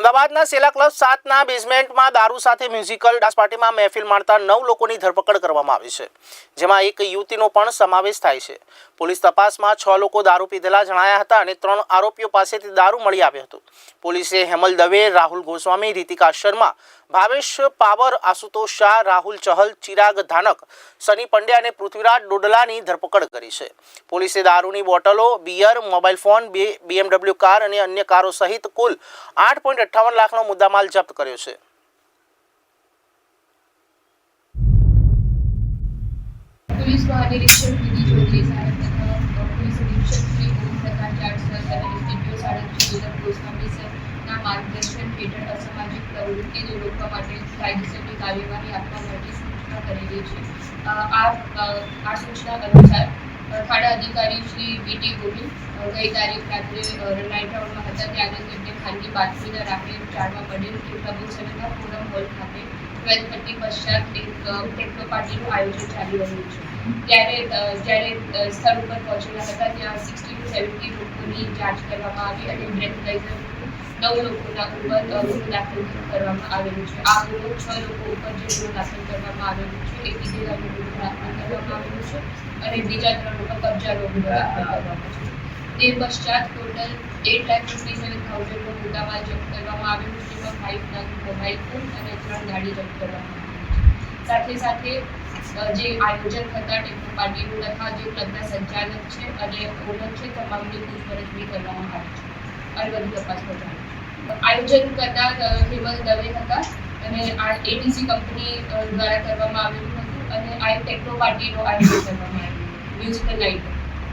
અમદાવાદના સેલા ક્લબ સાતના બેઝમેન્ટમાં દારૂ સાથે મ્યુઝિકલ ડાન્સ પાર્ટીમાં મહેફિલ માણતા નવ લોકોની ધરપકડ કરવામાં આવી છે, જેમાં એક યુવતીનો પણ સમાવેશ થાય છે. પોલીસ તપાસમાં છ લોકો દારૂ પીધેલા જણાયા હતા અને ત્રણ આરોપીઓ પાસેથી દારૂ મળી આવ્યો હતો. પોલીસે હેમલ દવે, રાહુલ ગોસ્વામી, રીતિકા શર્મા, ભાવેશ પાવર, આશુતોષ શાહ, રાહુલ ચહલ, ચિરાગ ધાનક, સની પંડ્યા અને પૃથ્વીરાજ ડોડલાની ધરપકડ કરી છે. પોલીસે દારૂની બોટલો, beer, mobile phone BMW car અને અન્ય કારો સહિત કુલ આઠ પોઈન્ટ અઠ્ઠાવન લાખનો મુદ્દામાલ જપ્ત કર્યો છે. માર્ગદર્શન હેઠળ અસામાજિક પ્રવૃત્તિને રોકવા માટે કાયદેસરની કાર્યવાહી આપવા માટે સૂચના કરેલી છે. આ આ સૂચના અનુસાર થાણા અધિકારી શ્રી વીટી ગોવિંદ ગઈ તારીખ રાત્રે નાઇટ રાઉન્ડમાં હતા ત્યારે તેમને ખાનગી બાતમીના રાખે ચારમાં મળેલ કે પ્રભુસરના ફોરમ હોલ ખાતે ટ્વેલ્થ થર્ટી પશ્ચાત એક ટેકનો પાર્ટીનું આયોજન ચાલી રહ્યું છે. ત્યારે જ્યારે સ્થળ ઉપર પહોંચેલા હતા ત્યાં સિક્સટી ટુ સેવન્ટી લોકોની જાંચ કરવામાં આવી અને બ્રેથલાઇઝર નવ લોકોના ઉપર ગુનો દાખલ કરવામાં આવેલું છે. આ ગુનો છ લોકો ઉપર જે ગુનો દાખલ કરવામાં આવેલું છે. એ પીધેલા ગુનો દાખલ કરવામાં છે અને બીજા ત્રણ ઉપર કબજા ગુનો દાખલ તે પશ્ચાત total eight lakh fifty seven થાઉઝન્ડનો મુદ્દામાલ જપ્ત કરવામાં આવ્યો છે જેમાં ફાઇવ લાખ મોબાઈલ ફોન અને ત્રણ ગાડી જપ્ત કરવામાં આવી સાથે સાથે જે આયોજન થતા ટેકનો પાર્ટીનું તથા જે ક્લબના સંચાલક છે અને ઓનર છે તમામની પૂછપરછ બી કરવામાં આવી છે. અને વધુ તપાસ પર આયોજન કરતા અ, હેમલ દવે હતા અને આ એટીસી કંપની દ્વારા કરવામાં આવેલું હતું અને ટેકનો પાર્ટીનો આયોજન કરવામાં આવ્યું મ્યુઝિકલ નાઇટ